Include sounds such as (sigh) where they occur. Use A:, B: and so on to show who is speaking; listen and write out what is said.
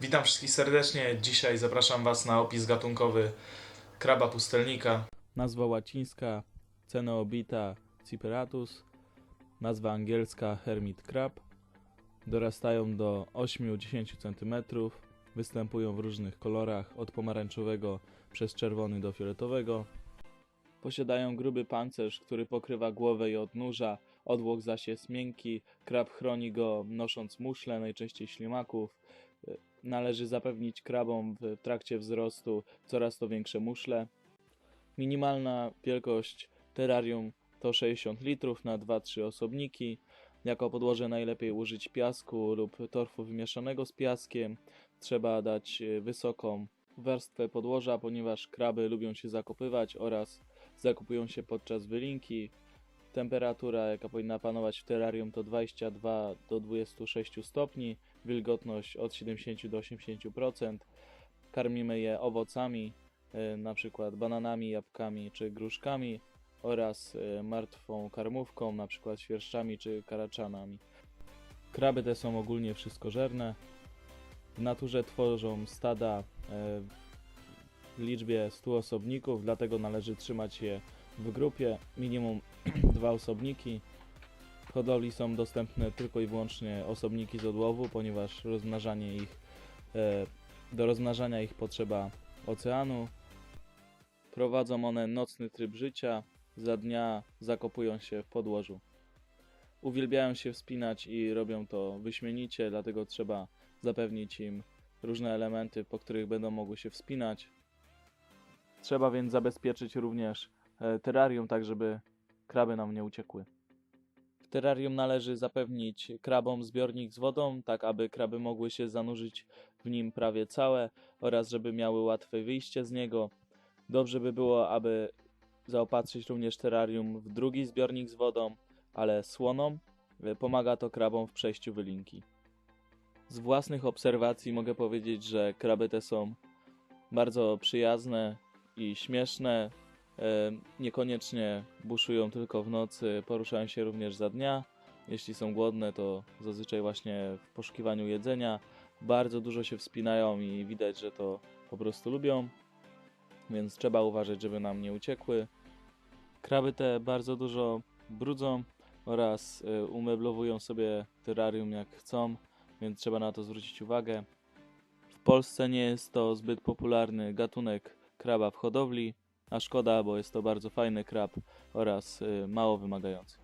A: Witam wszystkich serdecznie. Dzisiaj zapraszam Was na opis gatunkowy kraba pustelnika.
B: Nazwa łacińska Cenoobita ciperatus, nazwa angielska Hermit crab. Dorastają do 8-10 cm, występują w różnych kolorach, od pomarańczowego przez czerwony do fioletowego. Posiadają gruby pancerz, który pokrywa głowę i odnóża, odwłok zaś jest miękki, krab chroni go nosząc muszle, najczęściej ślimaków. Należy zapewnić krabom w trakcie wzrostu coraz to większe muszle. Minimalna wielkość terrarium to 60 litrów na 2-3 osobniki. Jako podłoże najlepiej użyć piasku lub torfu wymieszanego z piaskiem. Trzeba dać wysoką warstwę podłoża, ponieważ kraby lubią się zakopywać oraz zakopują się podczas wylinki. Temperatura, jaka powinna panować w terrarium, to 22 do 26 stopni, wilgotność od 70 do 80%. Karmimy je owocami, e, na przykład bananami, jabłkami czy gruszkami oraz e, martwą karmówką, na przykład świerszczami czy karaczanami. Kraby te są ogólnie wszystkożerne. W naturze tworzą stada e, w liczbie 100 osobników, dlatego należy trzymać je w grupie, minimum (clears throat) dwa osobniki. W hodowli są dostępne tylko i wyłącznie osobniki z odłowu, ponieważ rozmnażanie ich, e, do rozmnażania ich potrzeba oceanu. Prowadzą one nocny tryb życia, za dnia zakopują się w podłożu. Uwielbiają się wspinać i robią to wyśmienicie, dlatego trzeba zapewnić im różne elementy, po których będą mogły się wspinać. Trzeba więc zabezpieczyć również terrarium, tak żeby kraby nam nie uciekły. W terrarium należy zapewnić krabom zbiornik z wodą, tak aby kraby mogły się zanurzyć w nim prawie całe oraz żeby miały łatwe wyjście z niego. Dobrze by było, aby zaopatrzyć również terrarium w drugi zbiornik z wodą, ale słoną. Y, Pomaga to krabom w przejściu wylinki. Z własnych obserwacji mogę powiedzieć, że kraby te są bardzo przyjazne i śmieszne. E, Niekoniecznie buszują tylko w nocy, poruszają się również za dnia. Jeśli są głodne, to zazwyczaj właśnie w poszukiwaniu jedzenia. Bardzo dużo się wspinają i widać, że to po prostu lubią więc trzeba uważać, żeby nam nie uciekły. Kraby te bardzo dużo brudzą oraz y, umeblowują sobie terrarium jak chcą, więc trzeba na to zwrócić uwagę. W Polsce nie jest to zbyt popularny gatunek kraba w hodowli, a szkoda, bo jest to bardzo fajny krab oraz y, mało wymagający.